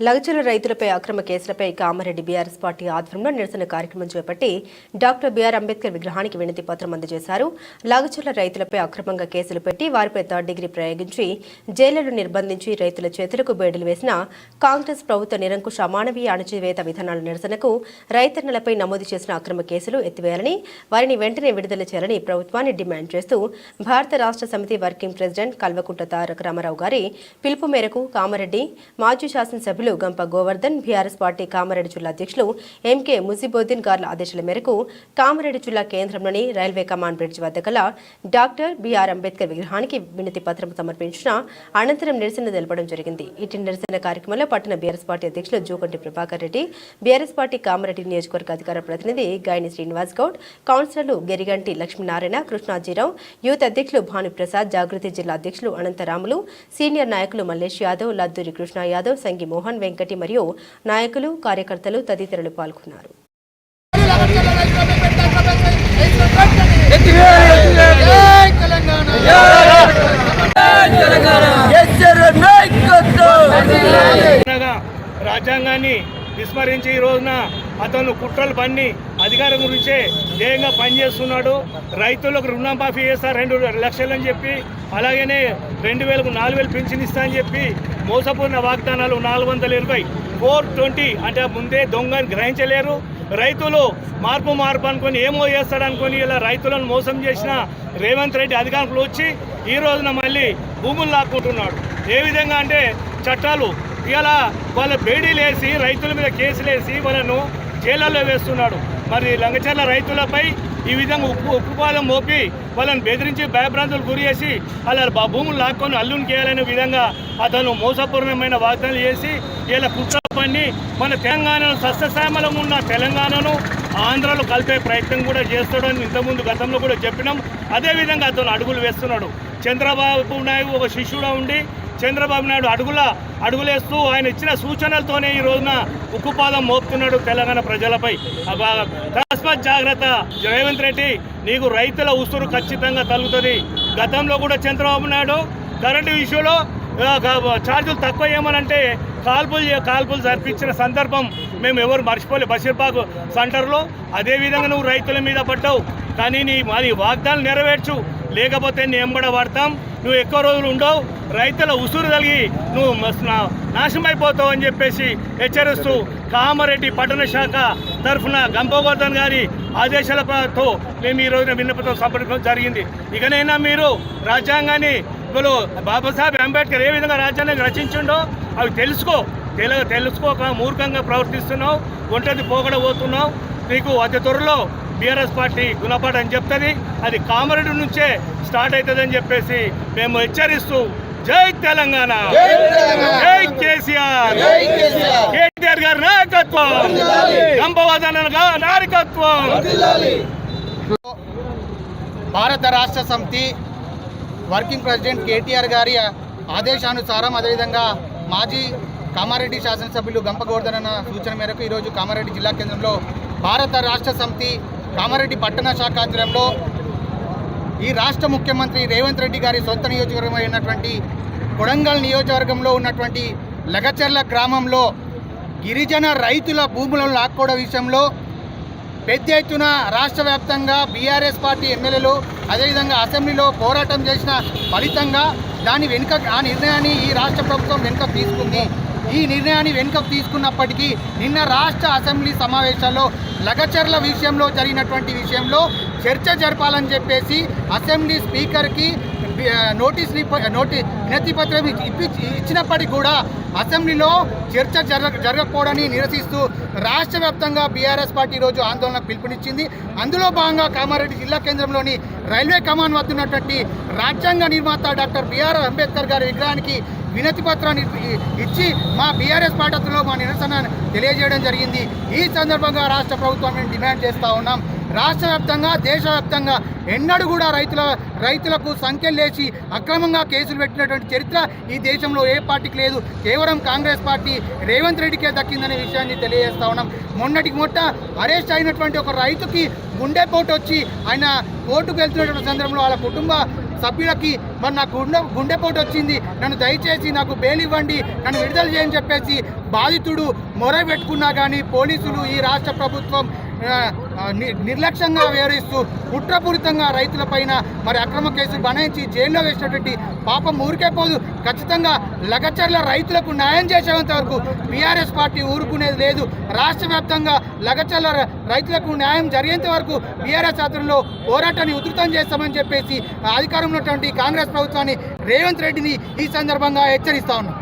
లగచర్ల రైతులపై అక్రమ కేసులపై Kamareddy BRS party ఆధ్వర్యంలో నిరసన కార్యక్రమం చేపట్టి డాక్టర్ బీఆర్ అంబేద్కర్ విగ్రహానికి వినతి పత్రం అందజేశారు. లగచర్ల రైతులపై అక్రమంగా కేసులు పెట్టి వారిపై థర్డ్ డిగ్రీ ప్రయోగించి జైళ్ళలో నిర్బంధించి రైతుల చేతులకు బేడీలు వేసిన కాంగ్రెస్ ప్రభుత్వ నిరంకుశ అమానవీయ అణచివేత విధానాల నిరసనకు రైతన్నలపై నమోదు చేసిన అక్రమ కేసులు ఎత్తివేయాలని వారిని వెంటనే విడుదల చేయాలని ప్రభుత్వాన్ని డిమాండ్ చేస్తూ భారత రాష్ట్ర సమితి వర్కింగ్ ప్రెసిడెంట్ కల్వకుంట్ల తారక రామారావు గారి పిలుపు మేరకు కామారెడ్డి మాజీ శాసనసభ్యులు గంప గోవర్ధన్ బీఆర్ఎస్ పార్టీ కామారెడ్డి జిల్లా అధ్యక్షులు ఎంకే ముజిబుద్దీన్ గార్ల ఆదేశాల మేరకు కామారెడ్డి జిల్లా కేంద్రంలోని రైల్వే కమాండ్ బ్రిడ్జ్ వద్ద గల డాక్టర్ బీఆర్ అంబేద్కర్ విగ్రహానికి వినతి పత్రం సమర్పించిన అనంతరం నిరసన తెలపడం జరిగింది. ఇటు నిరసన కార్యక్రమంలో పట్టణ బీఆర్ఎస్ పార్టీ అధ్యక్షులు జూకంటి ప్రభాకర్ రెడ్డి బీఆర్ఎస్ పార్టీ కామారెడ్డి నియోజకవర్గ అధికార ప్రతినిధి గాయని శ్రీనివాస్ గౌడ్ కౌన్సిలర్లు గెరిగంటి లక్ష్మీనారాయణ కృష్ణాజీరావు యూత్ అధ్యక్షులు భానుప్రసాద్ జాగృతి జిల్లా అధ్యక్షులు అనంతరాములు సీనియర్ నాయకులు మల్లేష్ యాదవ్ లద్దూరి కృష్ణ యాదవ్ సంగి మోహన్ వెంకటి మరియు నాయకులు కార్యకర్తలు తదితరులు పాల్గొన్నారు. అనగా రాజ్యాంగాన్ని విస్మరించి ఈ రోజున అతను కుట్రలు పన్ని అధికారం గురించే ధ్యేయంగా పనిచేస్తున్నాడు. రైతులకు రుణమాఫీ చేస్తా రెండు లక్షలని చెప్పి అలాగనే రెండు వేలకు నాలుగు వేలు పెన్షన్ ఇస్తా అని చెప్పి మోసపూర్ణ వాగ్దానాలు నాలుగు వందల ఇరవై. ఫోర్ ట్వంటీ అంటే ముందే దొంగని గ్రహించలేరు. రైతులు మార్పు మార్పు అనుకొని ఏమో చేస్తాడనుకొని ఇలా రైతులను మోసం చేసిన రేవంత్ రెడ్డి అధికారంలో వచ్చి ఈ రోజున మళ్ళీ భూములు లాక్కుంటున్నాడు. ఏ విధంగా అంటే చట్టాలు ఇలా వాళ్ళ బేడీలేసి రైతుల మీద కేసులు వేసి వాళ్ళను జైళ్ళల్లో వేస్తున్నాడు. మరి లంగచర్ల రైతులపై ఈ విధంగా ఉప్పు ఉప్పుపాదం మోపి వాళ్ళని బెదిరించి భయభ్రాంతులు గురి చేసి అలా భూములు లాక్కొని అల్లుని చేయాలనే విధంగా అతను మోసపూర్ణమైన వాగ్దానాలు చేసి ఇలా కుట్ర మన తెలంగాణను సస్యశ్యామలం ఉన్న తెలంగాణను ఆంధ్రలో కలిపే ప్రయత్నం కూడా చేస్తాడని ఇంతకుముందు గతంలో కూడా చెప్పినాం. అదేవిధంగా అతను అడుగులు వేస్తున్నాడు. చంద్రబాబు నాయుడు ఒక శిష్యుడా ఉండి చంద్రబాబు నాయుడు అడుగుల అడుగులేస్తూ ఆయన ఇచ్చిన సూచనలతోనే ఈ రోజున ఉక్కుపాదం మోపుతున్నాడు తెలంగాణ ప్రజలపై. అకస్మాత్ జాగ్రత్త. రేవంత్ రెడ్డి నీకు రైతుల ఉసురు ఖచ్చితంగా తగ్గుతుంది గతంలో కూడా చంద్రబాబు నాయుడు కరెంటు విషయంలో ఛార్జీలు తక్కువ ఏమనంటే కాల్పులు కాల్పులు జరిపించిన సందర్భం మేము ఎవరు మర్చిపోలే. బషీర్బాగ్ సెంటర్లో అదేవిధంగా నువ్వు రైతుల మీద పడ్డావు. కానీ నీ మరి వాగ్దానాలు నెరవేర్చు. లేకపోతే నేను ఎంబడ పడతాం. నువ్వు ఎక్కువ రోజులు ఉండవు రైతుల ఉసురు కలిగి నువ్వు మస్- నాశనం అయిపోతావు అని చెప్పేసి హెచ్చరిస్తూ కామారెడ్డి పట్టణ శాఖ తరఫున గంపగోర్ధన్ గారి ఆదేశాలతో మేము ఈ రోజున విన్నపంతో సంప్రదించడం జరిగింది. ఇకనైనా మీరు రాజ్యాంగాన్ని ఇప్పుడు బాబాసాహెబ్ అంబేద్కర్ ఏ విధంగా రాజ్యాంగాన్ని రచించిండో అవి తెలుసుకో. తెల తెలుసుకోక మూర్ఖంగా ప్రవర్తిస్తున్నావు ఒంటది పోగడబోతున్నావు. నీకు అతి త్వరలో బీఆర్ఎస్ పార్టీ గుణపాఠం చెప్తుంది. అది కామారెడ్డి నుంచే స్టార్ట్ అవుతుందని చెప్పేసి మేము హెచ్చరిస్తూ జై తెలంగాణ. జై కేసీఆర్. కేటీఆర్ గారి నాయకత్వం. గంపవాదన నాయకత్వం. భారత రాష్ట్ర సమితి వర్కింగ్ ప్రెసిడెంట్ కేటీఆర్ గారి ఆదేశానుసారం అదేవిధంగా మాజీ కామారెడ్డి శాసనసభ్యులు గంప గోవర్ధన సూచన మేరకు ఈరోజు కామారెడ్డి జిల్లా కేంద్రంలో భారత రాష్ట్ర సమితి కామారెడ్డి పట్టణ శాఖ ఆధ్వర్యంలో ఈ రాష్ట్ర ముఖ్యమంత్రి రేవంత్ రెడ్డి గారి సొంత నియోజకవర్గం అయినటువంటి కొడంగల్ నియోజకవర్గంలో ఉన్నటువంటి లగచర్ల గ్రామంలో గిరిజన రైతుల భూములను లాక్కోవడం విషయంలో పెద్ద ఎత్తున రాష్ట్ర వ్యాప్తంగా బీఆర్ఎస్ పార్టీ ఎమ్మెల్యేలు అదేవిధంగా అసెంబ్లీలో పోరాటం చేసిన ఫలితంగా దాని వెనుక ఆ నిర్ణయాన్ని ఈ రాష్ట్ర ప్రభుత్వం వెనుక తీసుకుంది. ఈ నిర్ణయాన్ని వెనుకకు తీసుకున్నప్పటికీ నిన్న రాష్ట్ర అసెంబ్లీ సమావేశాల్లో లగచర్ల విషయంలో జరిగినటువంటి విషయంలో చర్చ జరపాలని చెప్పేసి అసెంబ్లీ స్పీకర్కి నోటీస్ నోటీ వినతి పత్రం ఇప్పి ఇచ్చినప్పటికీ కూడా అసెంబ్లీలో చర్చ జరగ జరగకపోవడాన్ని నిరసిస్తూ రాష్ట్ర వ్యాప్తంగా బీఆర్ఎస్ పార్టీ ఈరోజు ఆందోళనకు పిలుపునిచ్చింది. అందులో భాగంగా కామారెడ్డి జిల్లా కేంద్రంలోని రైల్వే కమాండ్ వద్ద ఉన్నటువంటి రాజ్యాంగ నిర్మాత డాక్టర్ బిఆర్ అంబేద్కర్ గారి విగ్రహానికి వినతి పత్రాన్ని ఇచ్చి మా బీఆర్ఎస్ పార్టీలో మా నిరసన తెలియజేయడం జరిగింది. ఈ సందర్భంగా రాష్ట్ర ప్రభుత్వాన్ని డిమాండ్ చేస్తూ ఉన్నాం. రాష్ట్ర వ్యాప్తంగా దేశవ్యాప్తంగా ఎన్నడూ కూడా రైతుల రైతులకు సంఖ్యలేసి అక్రమంగా కేసులు పెట్టినటువంటి చరిత్ర ఈ దేశంలో ఏ పార్టీకి లేదు. కేవలం కాంగ్రెస్ పార్టీ రేవంత్ రెడ్డికే దక్కిందనే విషయాన్ని తెలియజేస్తా ఉన్నాం. మొన్నటికి మొట్ట అరెస్ట్ అయినటువంటి ఒక రైతుకి గుండెపోటు వచ్చి ఆయన కోర్టుకు వెళ్తున్నటువంటి సందర్భంలో వాళ్ళ కుటుంబ సభ్యులకి మరి నాకు గుండె గుండెపోటు వచ్చింది నన్ను దయచేసి నాకు బెయిల్ ఇవ్వండి నన్ను విడుదల చేయని చెప్పేసి బాధితుడు మొర పెట్టుకున్నా కానీ పోలీసులు ఈ రాష్ట్ర ప్రభుత్వం నిర్లక్ష్యంగా వ్యవహరిస్తూ కుట్రపూరితంగా రైతులపైన మరి అక్రమ కేసులు బనాయించి జైల్లో వేసినటువంటి పాపం ఊరికే పోదు. ఖచ్చితంగా లగచర్ల రైతులకు న్యాయం చేసేంత వరకు బీఆర్ఎస్ పార్టీ ఊరుకునేది లేదు. రాష్ట్ర వ్యాప్తంగా లగచర్ల రైతులకు న్యాయం జరిగేంత వరకు బీఆర్ఎస్ ఆధ్వర్యంలో పోరాటాన్ని ఉధృతం చేస్తామని చెప్పేసి అధికారంలో ఉన్నటువంటి కాంగ్రెస్ ప్రభుత్వాన్ని రేవంత్ రెడ్డిని ఈ సందర్భంగా హెచ్చరిస్తా ఉన్నాం.